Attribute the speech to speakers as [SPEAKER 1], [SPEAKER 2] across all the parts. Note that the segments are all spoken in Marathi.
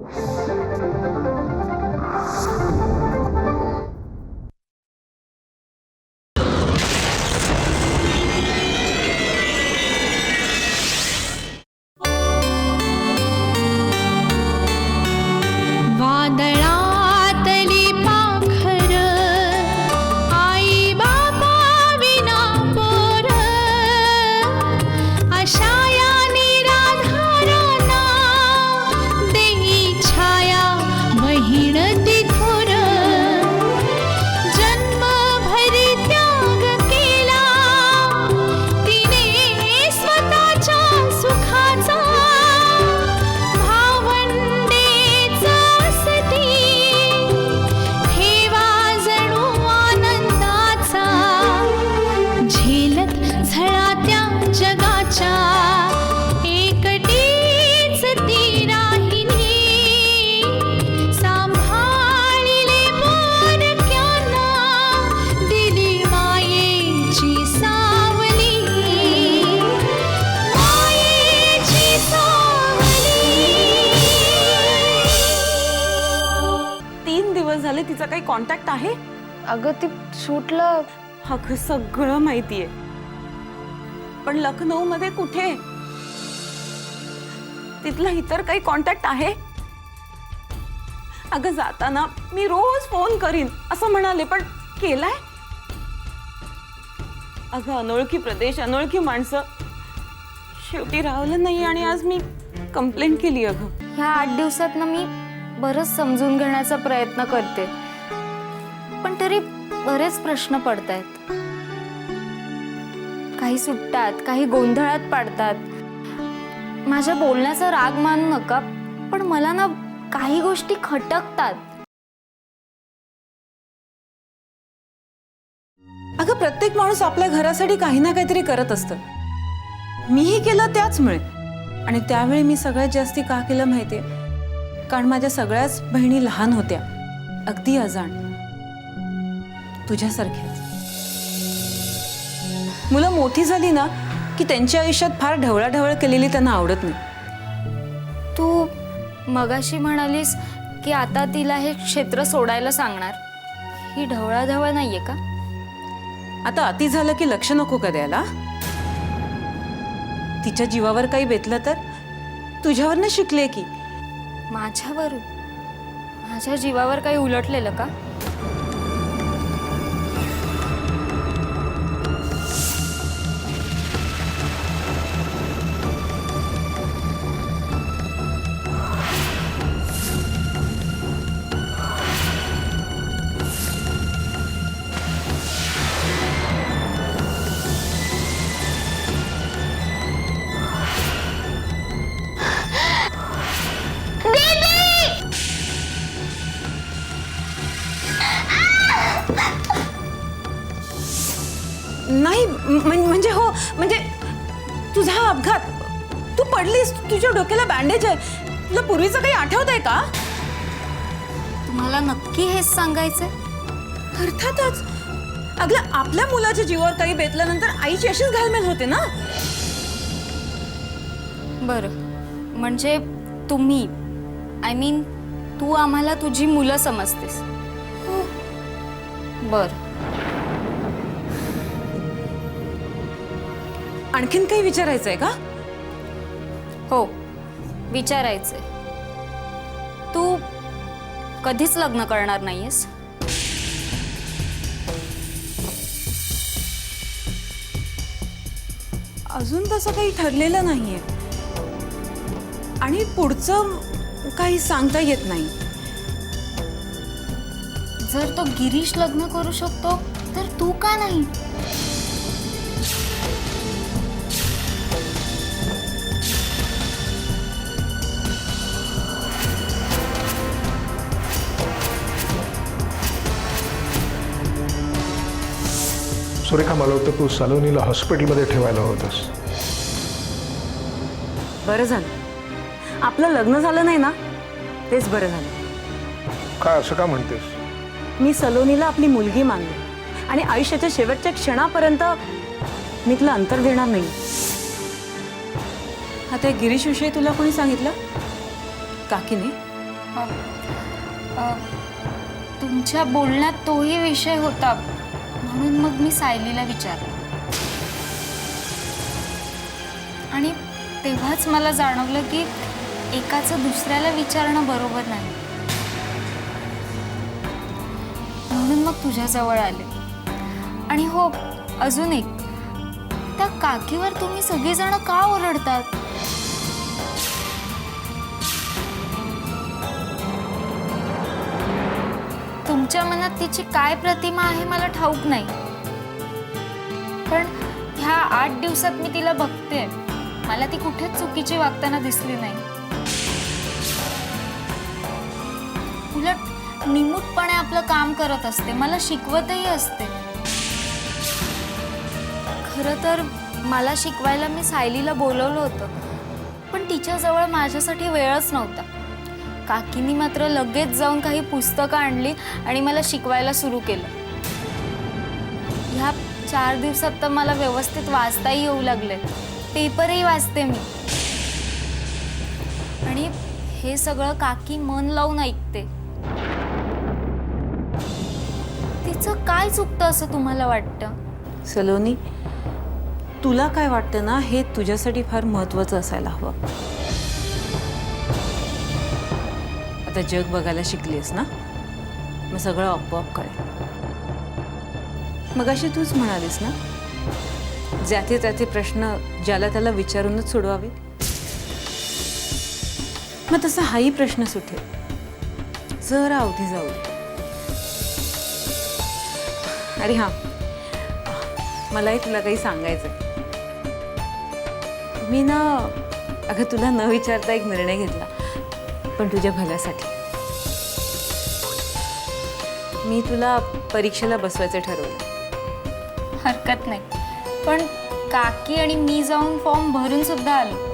[SPEAKER 1] Thank you. तिचा काही कॉन्टॅक्ट आहे?
[SPEAKER 2] अगं ती शूटला
[SPEAKER 1] अगं सगळं माहितीये. पण लखनौ मध्ये कुठे? तिथला इतर काही कॉन्टॅक्ट आहे? अगं जाताना मी रोज फोन करीन असं म्हणाले पण केलाय? अगं अनोळखी प्रदेश अनोळखी माणसं. शेवटी राहिलं नाही आणि आज मी कंप्लेंट केली अगं.
[SPEAKER 2] ह्या आठ दिवसात ना मी बरंच समजून घेण्याचा प्रयत्न करते. पण तरी बरेच प्रश्न पडत आहेत काही सुटतात काही गोंधळात पाडतात. माझ्या बोलण्याचा राग मानू नका पण मला ना काही गोष्टी खटकतात.
[SPEAKER 1] अगं प्रत्येक माणूस आपल्या घरासाठी काही ना काहीतरी करत असतं. मीही केलं त्याचमुळे. आणि त्यावेळी मी सगळ्यात जास्ती का केलं माहितीये? कारण माझ्या सगळ्याच बहिणी लहान होत्या. अगदी अजाण. तुझ्यासारख्या मुलं मोठी झाली ना की त्यांच्या आयुष्यात फार ढवळाढवळ केलेली त्यांना आवडत नाही.
[SPEAKER 2] तू मगाशी म्हणालीस की आता तिला हे क्षेत्र सोडायला सांगणार. ही ढवळाढवळ नाहीये का?
[SPEAKER 1] आता अति झालं की लक्ष नको का द्यायला? तिच्या जीवावर काही बेतलं तर? तुझ्यावरनं शिकले की?
[SPEAKER 2] माझ्यावरून? माझ्या जीवावर काही उलटलेलं का?
[SPEAKER 1] बँडेज आहे तुला पूर्वीचं काही आठवत आहे का?
[SPEAKER 2] तुम्हाला नक्की हेच सांगायचंय?
[SPEAKER 1] अर्थातच. अगं आपल्या मुलाच्या जीवावर काही बेतल्यानंतर आईची अशीच घालमेल होते ना?
[SPEAKER 2] बरं. म्हणजे तुम्ही. आय मीन तू आम्हाला तुझी मुलं समजतेस. बरं.
[SPEAKER 1] आणखीन काही विचारायचंय का?
[SPEAKER 2] हो. विचारायचंय. तू कधीच लग्न करणार नाहीयेस?
[SPEAKER 1] अजून तसं काही ठरलेलं नाहीये. आणि पुढचं काही सांगता येत नाही.
[SPEAKER 2] जर तो गिरीश लग्न करू शकतो तर तू का नाही?
[SPEAKER 3] सुरेखा मला वाटतं तू सलोनीला हॉस्पिटलमध्ये ठेवायला होतस.
[SPEAKER 1] बरं झालं. आपलं लग्न झालं नाही ना? तेच बरं झालं.
[SPEAKER 3] काय असं का म्हणतेस?
[SPEAKER 1] मी सलोनीला आपली मुलगी मानली आणि आयुष्याच्या शेवटच्या क्षणापर्यंत मी तुला अंतर देणार नाही. आता गिरीश विषयी तुला कोणी सांगितलं? काकीने
[SPEAKER 2] अ, तुमच्या बोलण्यात तोही विषय होता. म्हणून मग मी सायलीला विचारलं. आणि तेव्हाच मला जाणवलं की एकाचं दुसऱ्याला विचारणं बरोबर नाही. म्हणून मग तुझ्याजवळ आले. आणि हो अजून एक. त्या काकीवर तुम्ही सगळेजण का ओरडतात? तुमच्या मनात तिची काय प्रतिमा आहे मला ठाऊक नाही. पण ह्या आठ दिवसात मी तिला बघते. मला ती कुठेच चुकीची वागताना दिसली नाही. उलट निमूटपणे आपलं काम करत असते. मला शिकवतही असते. खरं तर मला शिकवायला मी सायलीला बोलवलं होतं. पण तिच्याजवळ माझ्यासाठी वेळच नव्हता. काकीनी मात्र लगेच जाऊन काही पुस्तकं आणली आणि मला शिकवायला सुरू केलं. ह्या चार दिवसात तर मला व्यवस्थित वाचताही येऊ लागले. पेपरही वाचते मी. आणि हे सगळं काकी मन लावून ऐकते. तिचं काय चुकतं असं तुम्हाला वाटतं?
[SPEAKER 1] सलोनी तुला काय वाटतं ना हे तुझ्यासाठी फार महत्वाचं असायला हवं. आता जग बघायला शिकलीस ना? मग सगळं आपोआप कळेल. मग अशी तूच म्हणालीस ना? ज्याचे त्याचे प्रश्न ज्याला त्याला विचारूनच सोडवावे. मग तसा हाही प्रश्न सुटेल. जरा अवधी जाऊ अरे हां. मलाही तुला काही सांगायचं मी ना अगं तुला न विचारता एक निर्णय घेतला. पण तुझ्या भल्यासाठी. मी तुला परीक्षेला बसवायचं ठरवलं.
[SPEAKER 2] हरकत नाही. पण काकी आणि मी जाऊन फॉर्म भरून सुद्धा आलो.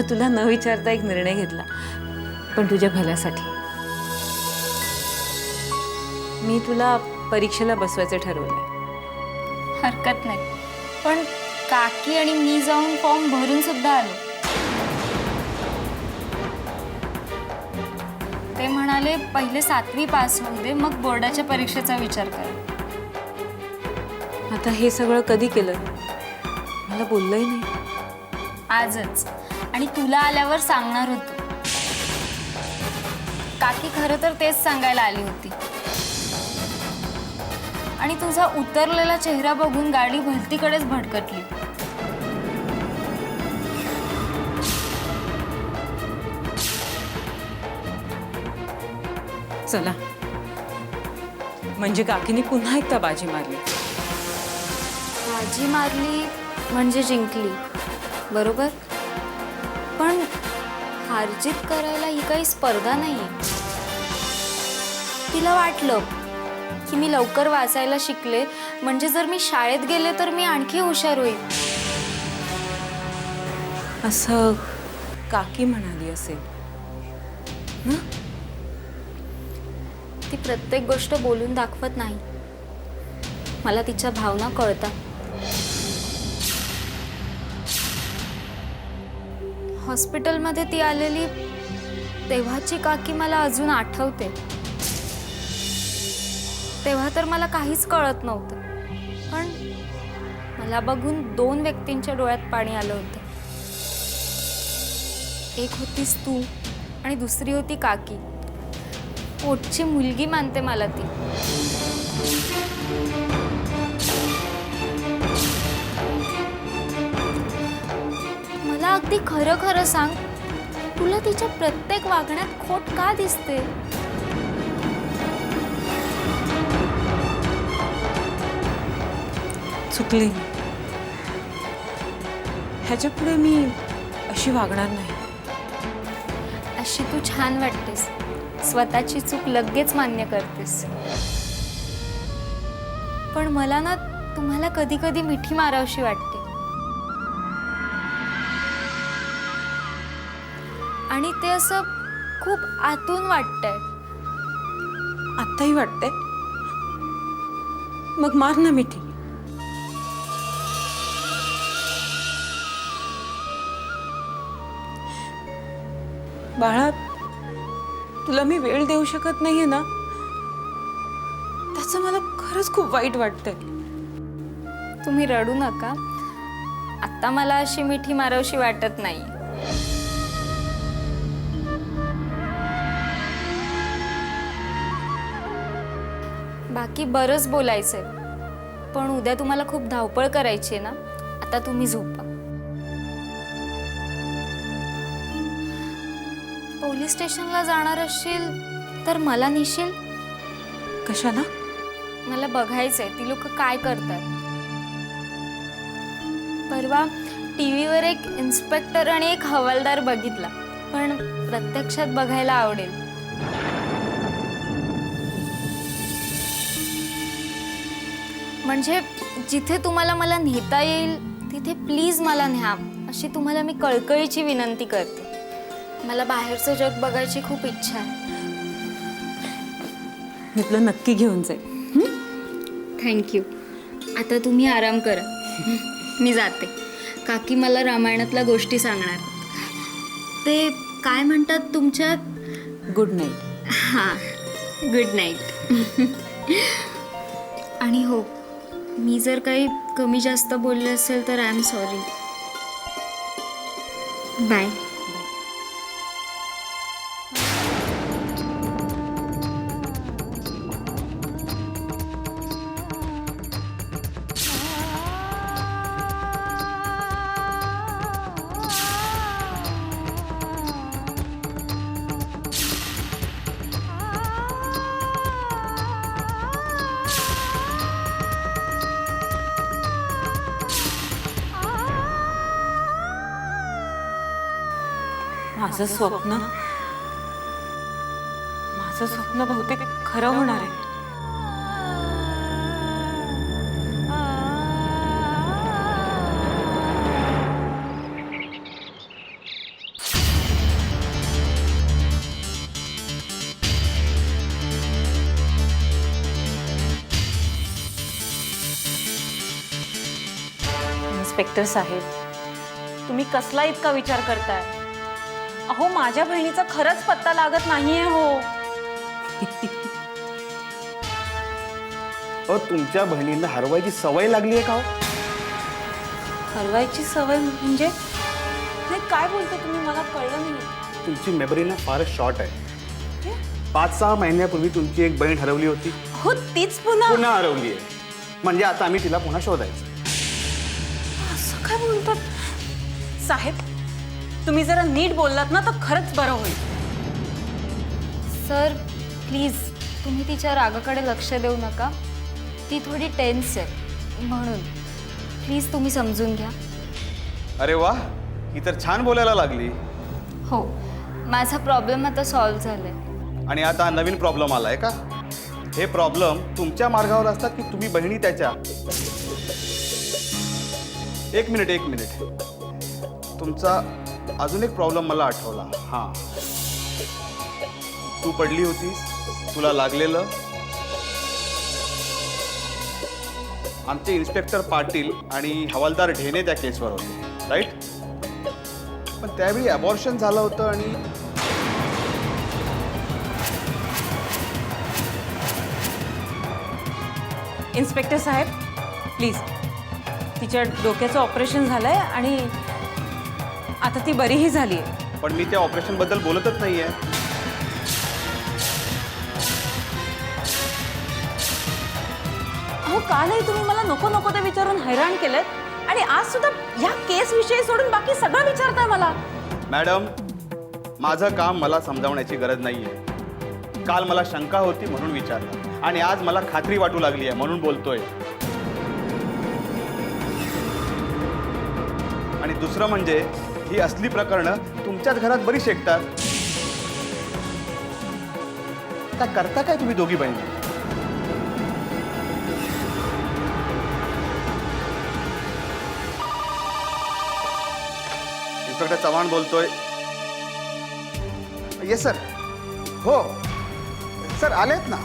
[SPEAKER 1] अगं तुला न विचारता एक निर्णय घेतला. पण तुझ्या भल्यासाठी. मी तुला परीक्षेला बसवायचं ठरवलं
[SPEAKER 2] हरकत नाही. पण काकी आणि मी जाऊन फॉर्म भरून सुद्धा आलो. ते म्हणाले पहिले सातवी पास होऊ दे मग बोर्डाच्या परीक्षेचा विचार कर.
[SPEAKER 1] आता हे सगळं कधी केलं? मला बोललंही नाही.
[SPEAKER 2] आजच. आणि तुला आल्यावर सांगणार होतो. काकी खरं तर तेच सांगायला आली होती. आणि तुझा उतरलेला चेहरा बघून गाडी भलतीकडेच भटकटली
[SPEAKER 1] चला. म्हणजे काकीने पुन्हा एकदा बाजी मारली.
[SPEAKER 2] बाजी मारली म्हणजे जिंकली. बरोबर? हारजीत करायला ही काही स्पर्धा नाही तिला वाटलं की मी लवकर वाचायला शिकले म्हणजे जर मी शाळेत गेले तर मी आणखी हुशार होईल.
[SPEAKER 1] असं काकी म्हणाली असेल.
[SPEAKER 2] ती प्रत्येक गोष्ट बोलून दाखवत नाही. मला तिच्या भावना कळतात. हॉस्पिटलमध्ये ती आलेली तेव्हाची काकी मला अजून आठवते. तेव्हा तर मला काहीच कळत नव्हतं. पण मला बघून दोन व्यक्तींच्या डोळ्यात पाणी आलं होतं. एक होतीस तू आणि दुसरी होती काकी. पोटची मुलगी मानते मला ती. मला अगदी खरं खरं सांग. तुला तिच्या प्रत्येक वागण्यात खोट का दिसते?
[SPEAKER 1] चुकली. ह्याच्या पुढे मी अशी वागणार नाही.
[SPEAKER 2] अशी तू छान वाटतेस. स्वतःची चूक लगेच मान्य करतेस. पण मला ना तुम्हाला कधी कधी मिठी मारावशी वाटते. आणि ते असं खूप आतून वाटतंय.
[SPEAKER 1] आत्ताही वाटतंय? मग मार ना मिठी. बाळा तुला मी वेळ देऊ शकत नाहीये ना? त्याचं मला खरंच खूप वाईट वाटतंय.
[SPEAKER 2] तुम्ही रडू नका. आत्ता मला अशी मिठी मारावशी वाटत नाही. बाकी बरंच बोलायचंय. पण उद्या तुम्हाला खूप धावपळ करायची आहे ना? आता तुम्ही झोपा. पोलीस स्टेशनला जाणार असशील तर मला नेशील?
[SPEAKER 1] कशाला?
[SPEAKER 2] मला बघायचंय ती लोक काय करतात. परवा टी व्हीवर एक इन्स्पेक्टर आणि एक हवालदार बघितला पण प्रत्यक्षात बघायला आवडेल. म्हणजे जिथे तुम्हाला मला नेता येईल तिथे प्लीज मला न्या. अशी तुम्हाला मी कळकळीची विनंती करते. मला बाहेरचं जग बघायची खूप इच्छा आहे.
[SPEAKER 1] मी तुला नक्की घेऊन जाईल.
[SPEAKER 2] थँक्यू आता तुम्ही आराम करा. मी जाते. काकी मला रामायणातल्या गोष्टी सांगणार. ते काय म्हणतात तुमच्यात?
[SPEAKER 1] गुड नाईट
[SPEAKER 2] हां. गुड नाईट आणि हो मी जर काही कमी जास्त बोलले असेल तर आय एम सॉरी बाय
[SPEAKER 1] माझं स्वप्न? माझं स्वप्न बहुतेक खरं होणार आहे. इन्स्पेक्टर साहेब तुम्ही कसला इतका विचार करताय? अहो माझ्या बहिणीचा खरंच पत्ता लागत नाहीये हो.
[SPEAKER 4] अ तुमच्या बहिणींना हरवायची सवय लागली आहे का हो?
[SPEAKER 1] हलवायची सवय म्हणजे? नाही काय बोलतो तुम्ही? मला कळलं नाही.
[SPEAKER 4] तुमची मेमरी ना फारच शॉर्ट आहे. पाच सहा महिन्यापूर्वी तुमची एक बहीण हरवली होती.
[SPEAKER 1] हो तीच पुन्हा?
[SPEAKER 4] पुन्हा हरवली आहे म्हणजे आता आम्ही तिला पुन्हा शोधायचं.
[SPEAKER 1] असं काय बोलतात? साहेब तुम्ही जरा नीट बोललात ना तर खरंच बरं होईल.
[SPEAKER 2] सर प्लीज तुम्ही तिच्या रागाकडे लक्ष देऊ नका. ती थोडी टेन्स आहे म्हणून. प्लीज तुम्ही समजून घ्या.
[SPEAKER 4] अरे वा ही तर छान बोलायला लागली.
[SPEAKER 2] हो माझा प्रॉब्लेम आता सॉल्व्ह झाला आहे
[SPEAKER 4] आणि आता नवीन प्रॉब्लेम आलाय का? हे प्रॉब्लेम तुमच्या मार्गावर असतात की तुम्ही बहिणी त्याच्या? एक मिनिट एक मिनिट. तुमचा अजून एक प्रॉब्लेम मला आठवला. हां. तू पडली होतीस तुला लागलेलं. आमचे इन्स्पेक्टर पाटील आणि हवालदार ढेने त्या केसवर होते राईट पण त्यावेळी अबॉर्शन झालं होतं आणि
[SPEAKER 1] इन्स्पेक्टर साहेब प्लीज तिच्या डोक्याचं ऑपरेशन झालंय आणि आता ती बरीही झाली. आहे
[SPEAKER 4] पण मी त्या ऑपरेशनबद्दल बोलतच नाहीये.
[SPEAKER 1] अहो कालही तुम्ही मला नको नको ते विचारून हैराण केलं आणि आज सुद्धा ह्या केस विषयी सोडून बाकी सगळं विचारताय मला.
[SPEAKER 4] मॅडम माझं काम मला समजावण्याची गरज नाहीये. काल मला शंका होती म्हणून विचारलं. आणि आज मला खात्री वाटू लागली आहे म्हणून बोलतोय. आणि दुसरं म्हणजे ही असली प्रकरणं तुमच्याच घरात बरी शेकतात आता करता काय तुम्ही दोघी बहिणी? इन्स्पेक्टर चव्हाण बोलतोय. येस सर हो. सर आले आहेत ना?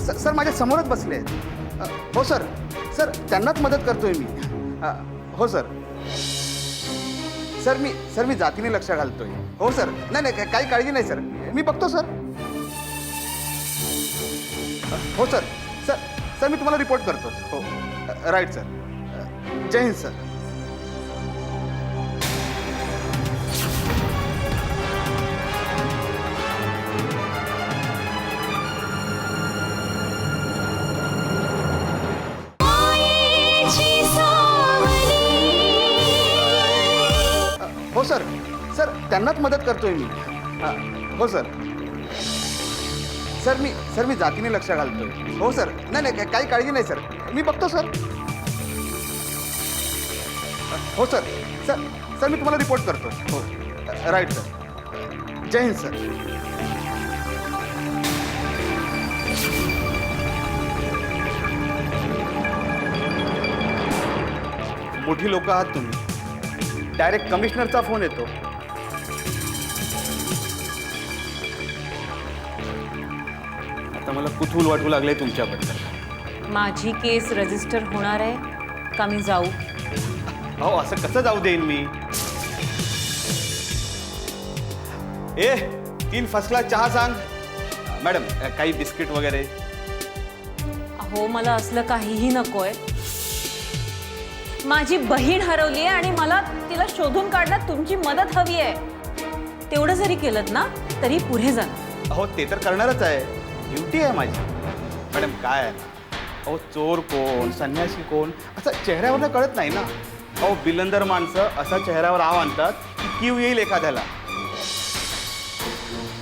[SPEAKER 4] सर सर माझ्या समोरच बसले आहेत हो सर सर त्यांनाच मदत करतोय मी. हो सर सर मी सर मी जातीने लक्ष घालतोय. हो सर. नाही नाही का- काही काळजी नाही सर. मी बघतो सर. हो सर. सर सर मी तुम्हाला रिपोर्ट करतो. हो. Right sir. जय हिंद सर. त्यांनाच मदत करतोय मी. हां हो सर. सर मी सर मी जातीने लक्ष घालतोय. हो सर. नाही नाही का- काही काळजी नाही सर. मी बघतो सर. हो सर. सर सर मी तुम्हाला रिपोर्ट करतो हो. Right sir. जय हिंद सर. मोठी लोक आहात तुम्ही. डायरेक्ट कमिशनरचा फोन येतो. आता मला कुतूल वाटू लागले तुमच्याबद्दल.
[SPEAKER 1] माझी केस रजिस्टर होणार आहे का मी जाऊ?
[SPEAKER 4] अहो असं कसं जाऊ देईन मी? ए तीन फसला चहा सांग. मॅडम काही बिस्किट वगैरे?
[SPEAKER 1] अहो मला असलं काहीही नकोय. माझी बहीण हरवली आहे आणि मला तिला शोधून काढण्यात तुमची मदत हवी आहे. तेवढं जरी केलं ना तरी पुढे जा.
[SPEAKER 4] अहो ते तर करणारच आहे. ड्युटी आहे माझी. मॅडम काय आहे? अहो चोर कोण संन्यासी कोण? असं चेहऱ्यावरनं कळत नाही ना. अहो बिलंदर माणसं असा चेहऱ्यावर आव आणतात की कीव येईल एखाद्याला.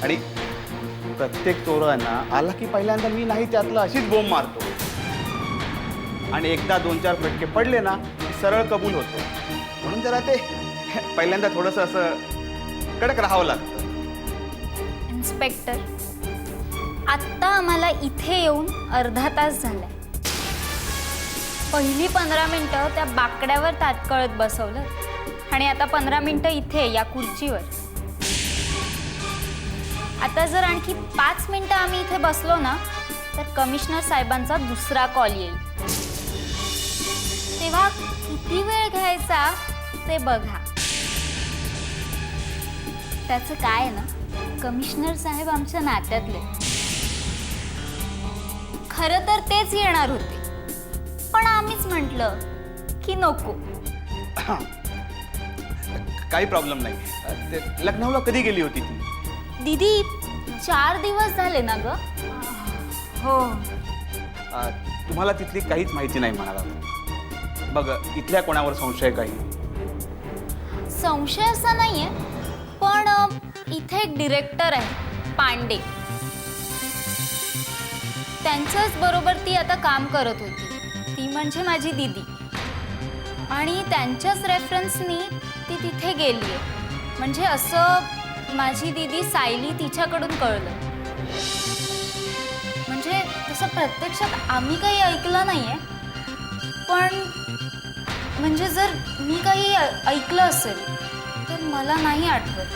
[SPEAKER 4] आणि प्रत्येक चोरांना आला की पहिल्यांदा मी नाही त्यातलं अशीच बोंब मारतो. आणि एकदा दोन चार फटके पडले ना सरळ कबूल होतो. म्हणून जरा ते पहिल्यांदा थोडंसं असं कडक राहावं लागतं.
[SPEAKER 2] इन्स्पेक्टर आत्ता आम्हाला इथे येऊन अर्धा तास झालाय. पहिली पंधरा मिनटं त्या बाकड्यावर तात्कळत बसवलं आणि आता पंधरा मिनटं इथे या खुर्चीवर. आता जर आणखी पाच मिनटं आम्ही इथे बसलो ना तर कमिशनर साहेबांचा दुसरा कॉल येईल. तेव्हा किती वेळ घ्यायचा ते बघा. त्याचं काय आहे ना कमिशनर साहेब आमच्या नात्यातले. खरं तर तेच येणार होते. पण आम्हीच म्हटलं की नको.
[SPEAKER 4] काही प्रॉब्लेम नाही. अ, ते लखनौला कधी गेली होती ती?
[SPEAKER 2] दीदी चार दिवस झाले ना ग. हो.
[SPEAKER 4] अ, तुम्हाला तिथली काहीच माहिती नाही म्हणाला. बघ इथल्या कोणावर संशय काही?
[SPEAKER 2] संशय असा नाहीये पण अ, इथे एक डिरेक्टर आहे पांडे. त्यांच्याच बरोबर ती आता काम करत होती. ती म्हणजे माझी दिदी. आणि त्यांच्याच रेफरन्सनी ती तिथे गेली. आहे म्हणजे असं माझी दिदी सायली तिच्याकडून कळलं. म्हणजे तसं प्रत्यक्षात आम्ही काही ऐकलं नाही आहे पण म्हणजे जर मी काही ऐकलं असेल तर मला नाही आठवत.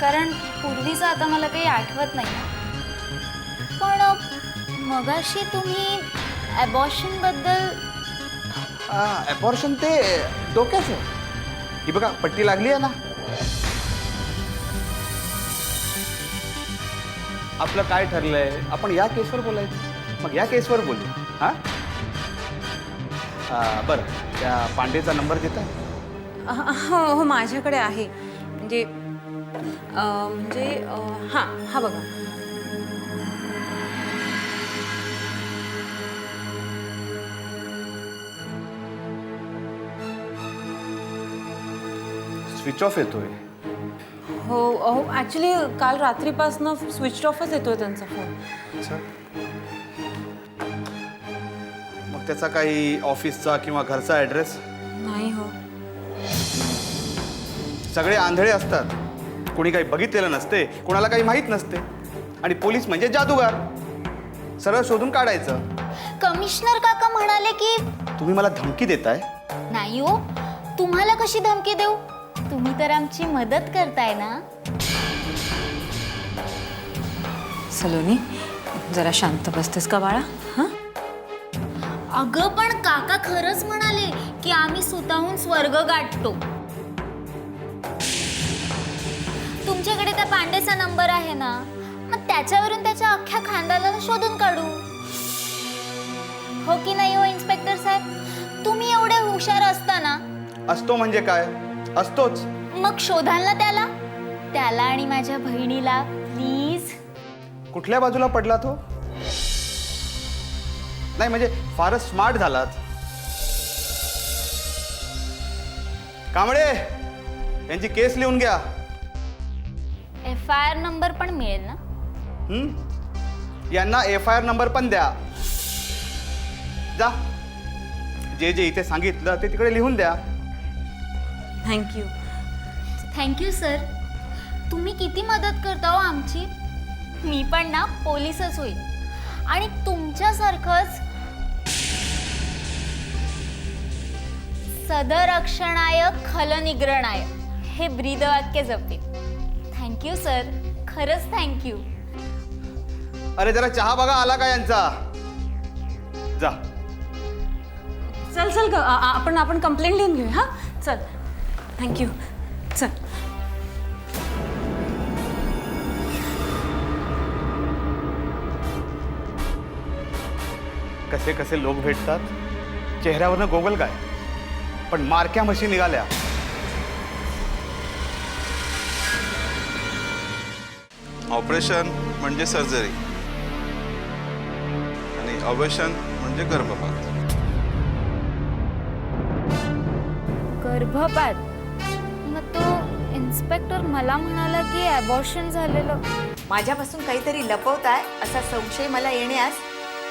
[SPEAKER 2] कारण पूर्वीचं आता मला काही आठवत नाही. आहे मगाशी तुम्ही ॲबॉर्शनबद्दल
[SPEAKER 4] अपॉर्शन ते डोक्याचं ही बघा पट्टी लागली आहे ना. आपलं काय ठरलंय? आपण या केसवर बोलायचं. मग या केसवर बोलू. हां? बरं. त्या पांडेचा नंबर देता.
[SPEAKER 1] हो हो माझ्याकडे आहे. म्हणजे म्हणजे हां हा बघा.
[SPEAKER 4] स्विच ऑफ येतोय.
[SPEAKER 1] हो हो ॲक्च्युली काल रात्रीपासनं स्विच ऑफच येतोय त्यांचा फोन
[SPEAKER 4] अच्छा. मग त्याचा काही ऑफिसचा किंवा घरचा ॲड्रेस
[SPEAKER 1] नाही हो.
[SPEAKER 4] सगळे आंधळे असतात. कोणी काही बघितलेलं नसते कोणाला काही माहीत नसते. आणि पोलीस म्हणजे जादूगार. सरळ शोधून काढायचं.
[SPEAKER 2] कमिशनर काका म्हणाले की
[SPEAKER 4] तुम्ही मला धमकी देताय?
[SPEAKER 2] नाही हो. तुम्हाला कशी धमकी देऊ? तुम्ही तर आमची मदत करताय ना?
[SPEAKER 1] सलोनी जरा शांत बसतेस का बाळा? हां?
[SPEAKER 2] अगं पण काका खरंच म्हणाले की आम्ही स्वतःहून स्वर्ग गाठतो. तुमच्याकडे त्या पांडेचा नंबर आहे ना? मग त्याच्यावरून त्याच्या अख्ख्या खानदानाला शोधून काढू. हो की नाही हो इन्स्पेक्टर साहेब? तुम्ही एवढे हुशार असताना
[SPEAKER 4] असतो म्हणजे काय? असतोच.
[SPEAKER 2] मग शोधाल ना त्याला. त्याला आणि माझ्या बहिणीला प्लीज
[SPEAKER 4] कुठल्या बाजूला पडला तो? नाही म्हणजे फारच स्मार्ट झालात. कांबळे यांची केस लिहून घ्या.
[SPEAKER 2] एफ आय आर नंबर पण मिळेल ना?
[SPEAKER 4] हं? यांना एफ आय आर नंबर पण द्या. जा. जे जे इथे सांगितलं ते तिकडे लिहून द्या.
[SPEAKER 1] थँक्यू
[SPEAKER 2] थँक्यू सर तुम्ही किती मदत करता हो आमची? मी पण ना पोलीसच होईल. आणि तुमच्यासारखंच सदरक्षणाय खलनिग्रणाय हे ब्रीदवाक्य जपते थँक्यू सर खरंच थँक्यू
[SPEAKER 4] अरे जरा चहा बघा आला का यांचा? जा.
[SPEAKER 1] चल चल ग. आ- आ- आपण आपण कंप्लेंट लिहून घेऊया हां? चल. थँक्यू चल
[SPEAKER 4] कसे कसे लोक भेटतात? चेहऱ्यावरनं गोगल काय? पण मारक्या म्हशी निघाल्या.
[SPEAKER 5] ऑपरेशन म्हणजे सर्जरी. आणि अवेशन म्हणजे गर्भपात.
[SPEAKER 2] गर्भपात? इन्स्पेक्टर मला म्हणाला की अबॉर्शन झालेलं.
[SPEAKER 6] माझ्यापासून काहीतरी लपवताय असा संशय मला येण्यास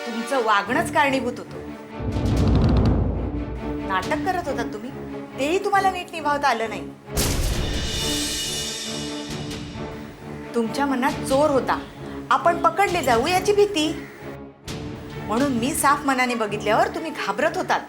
[SPEAKER 6] तुमचं वागणंच कारणीभूत होतं. नाटक करत होता तुम्ही तेही तुम्हाला नीट निभावता आलं नाही. तुमच्या मनात चोर होता. आपण पकडले जाऊ याची भीती. म्हणून मी साफ मनाने बघितल्यावर तुम्ही घाबरत होतात.